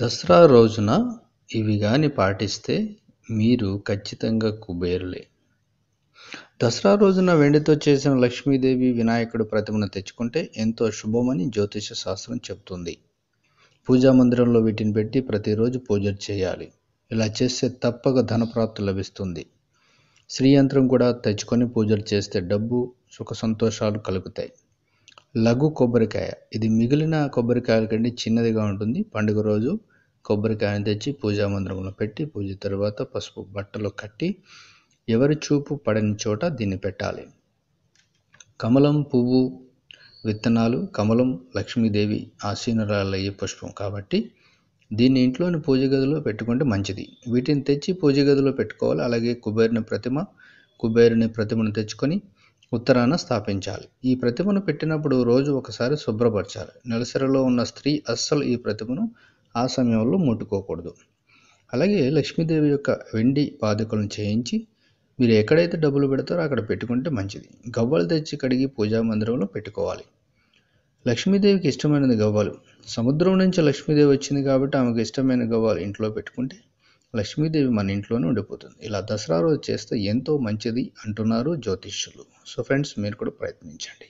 దసరా రోజున ఇవి కానీ పాటిస్తే మీరు ఖచ్చితంగా కుబేరులే. దసరా రోజున వెండితో చేసిన లక్ష్మీదేవి వినాయకుడు ప్రతిమను తెచ్చుకుంటే ఎంతో శుభమని జ్యోతిష శాస్త్రం చెబుతుంది. పూజా మందిరంలో వీటిని పెట్టి ప్రతిరోజు పూజలు చేయాలి. ఇలా చేస్తే తప్పక ధనప్రాప్తి లభిస్తుంది. శ్రీయంత్రం కూడా తెచ్చుకొని పూజలు చేస్తే డబ్బు సుఖ సంతోషాలు కలుగుతాయి. లఘు కొబ్బరికాయ. ఇది మిగిలిన కొబ్బరికాయల కంటే చిన్నదిగా ఉంటుంది. పండుగ రోజు కొబ్బరికాయను తెచ్చి పూజా మందిరంలో పెట్టి పూజ తర్వాత పసుపు బట్టలో కట్టి ఎవరి చూపు పడని చోట దీన్ని పెట్టాలి. కమలం పువ్వు విత్తనాలు కమలం లక్ష్మీదేవి ఆసీనురాలయ్యే పుష్పం కాబట్టి దీన్ని ఇంట్లోని పూజ గదిలో పెట్టుకుంటే మంచిది. వీటిని తెచ్చి పూజ గదిలో పెట్టుకోవాలి. అలాగే కుబేరుని ప్రతిమ కుబేరుని ప్రతిమను తెచ్చుకొని ఉత్తరాన స్థాపించాలి. ఈ ప్రతిమను పెట్టినప్పుడు రోజు ఒకసారి శుభ్రపరచాలి. నెలసరిలో ఉన్న స్త్రీ అస్సలు ఈ ప్రతిమను ఆ సమయంలో ముట్టుకోకూడదు. అలాగే లక్ష్మీదేవి యొక్క వెండి పాదుకలను చేయించి మీరు ఎక్కడైతే డబ్బులు పెడతారో అక్కడ పెట్టుకుంటే మంచిది. గవ్వలు తెచ్చి కడిగి పూజా మందిరంలో పెట్టుకోవాలి. లక్ష్మీదేవికి ఇష్టమైనది గవ్వలు. సముద్రం నుంచి లక్ష్మీదేవి వచ్చింది కాబట్టి ఆమెకు ఇష్టమైన గవ్వలు ఇంట్లో పెట్టుకుంటే లక్ష్మీదేవి మన ఇంట్లోనే ఉండిపోతుంది. ఇలా దసరా రోజు చేస్తే ఎంతో మంచిది అంటున్నారు జ్యోతిష్యులు. సో ఫ్రెండ్స్ మీరు కూడా ప్రయత్నించండి.